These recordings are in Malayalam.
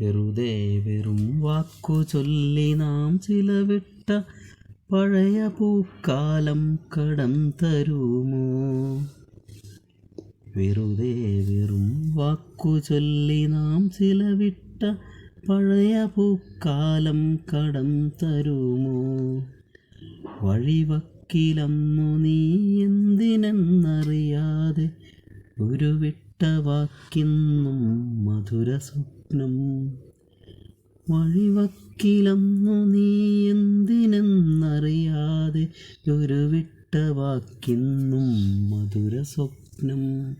വെറുതെ വെറും വാക്കു ചൊല്ലി നാം ചിലവിട്ട പഴയ പൂക്കാലം കടം തരുമോ? വെറുതെ വെറും വാക്കു ചൊല്ലി നാം ചിലവിട്ട പഴയ പൂക്കാലം കടം തരുമോ? വഴിവക്കിലന്നു നീ എന്തിനെന്നറിയാതെ ഉരുവിട്ട വാക്കിന്നും മധുര സ്വപ്നം വഴിവക്കിലന്നു നീ എന്തിനെന്നറിയാതെ ഒരു വിട്ട വാക്കിന്നും മധുര സ്വപ്നം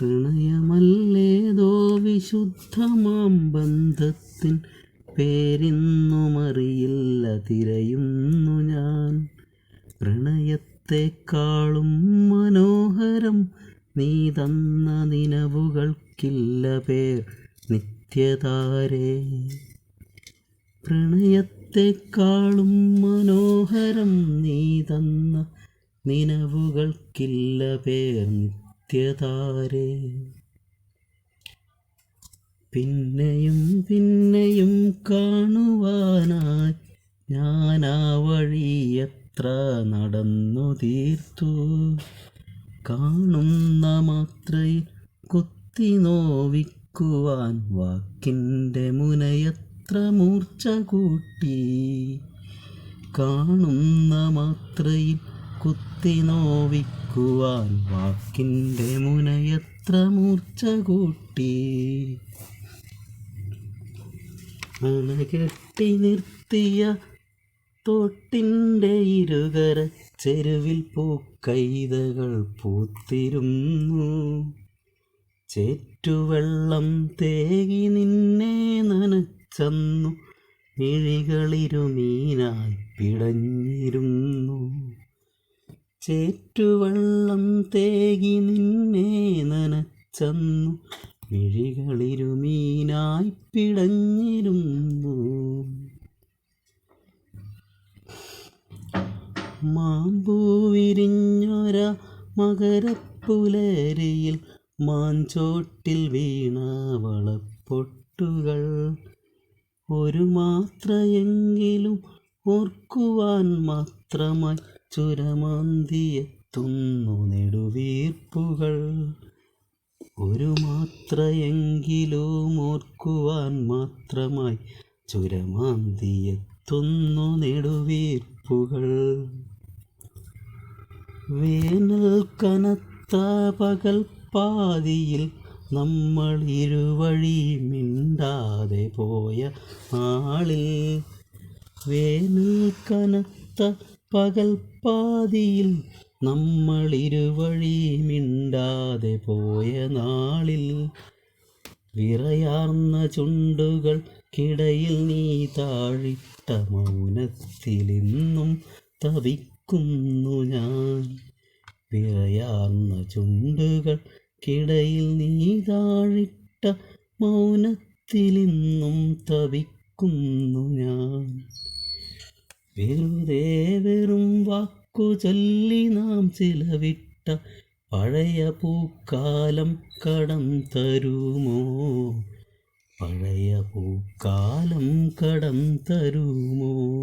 പ്രണയമല്ലേതോ വിശുദ്ധമാം ബന്ധത്തിൻ പേരിന്നുമറിയില്ല തിരയുന്നു ഞാൻ. പ്രണയത്തെക്കാളും മനോഹരം നീ തന്ന നിലവുകൾക്കില്ല പേർ നിത്യതാരേ. പ്രണയത്തെക്കാളും മനോഹരം നീ തന്ന നിലവുകൾക്കില്ല പേർ നിത്യതാരേ. പിന്നെയും പിന്നെയും കാണുവാനായി ഞാൻ ആ വഴി എത്ര നടന്നു തീർത്തു. കാണുന്ന മാത്രയിൽ കുത്തി നോവിക്കുവാൻ വാക്കിന്റെ മുനയത്ര മൂർച്ച കൂട്ടി. കാണുന്ന മാത്രയിൽ കുത്തി നോവിക്കുവാൻ വാക്കിന്റെ മുനയത്ര മൂർച്ച കൂട്ടി. അണകെട്ടി നിർത്തിയ തോട്ടിന്റെ ഇരുകര ചെരുവിൽ പൂക്കൈതകൾ പൂത്തിരുന്നു. ചേറ്റുവെള്ളം തേകി നിന്നെ നനച്ചന്നു. മിഴികളിരുമീനായി പിടഞ്ഞിരുന്നു. ചേറ്റുവെള്ളം തേകി നിന്നെ നനച്ചന്നു. മിഴികളിരുമീനായി പിടഞ്ഞിരുന്നു. മാമ്പൂ വിരിഞ്ഞൊര മകരപ്പുലരിയിൽ മാഞ്ചോട്ടിൽ വീണ വളപ്പൊട്ടുകൾ. ഒരു മാത്രയെങ്കിലും ഓർക്കുവാൻ മാത്രമായി ചുരമാന്തിയെത്തുന്നു നെടുവീർപ്പുകൾ. ഒരു മാത്രയെങ്കിലും ഓർക്കുവാൻ മാത്രമായി ചുരമാന്തിയെത്തുന്നു നെടുവീർപ്പുകൾ. വേനൽ കനത്ത പകൽ പാതിയിൽ നമ്മൾ ഇരുവഴി മിണ്ടാതെ പോയ നാളിൽ വേനൽ കനത്ത പകൽ പാതിയിൽ നമ്മൾ ഇരുവഴി മിണ്ടാതെ പോയ നാളിൽ വിറയാർന്ന ചുണ്ടുകൾ കിടയിൽ നീ താഴിട്ട മൗനത്തിലിന്നും തവിക്കുന്നു ഞാൻ. വിറയാർന്ന ചുണ്ടുകൾ കിടയിൽ നീ താഴിട്ട മൗനത്തിലിന്നും തവിക്കുന്നു ഞാൻ. വെറുതെ വെറും വാക്കു ചൊല്ലി നാം ചിലവിട്ട പഴയ പൂക്കാലം കടം തരുമോ? പഴയ പൂക്കാലം കടം തരുമോ?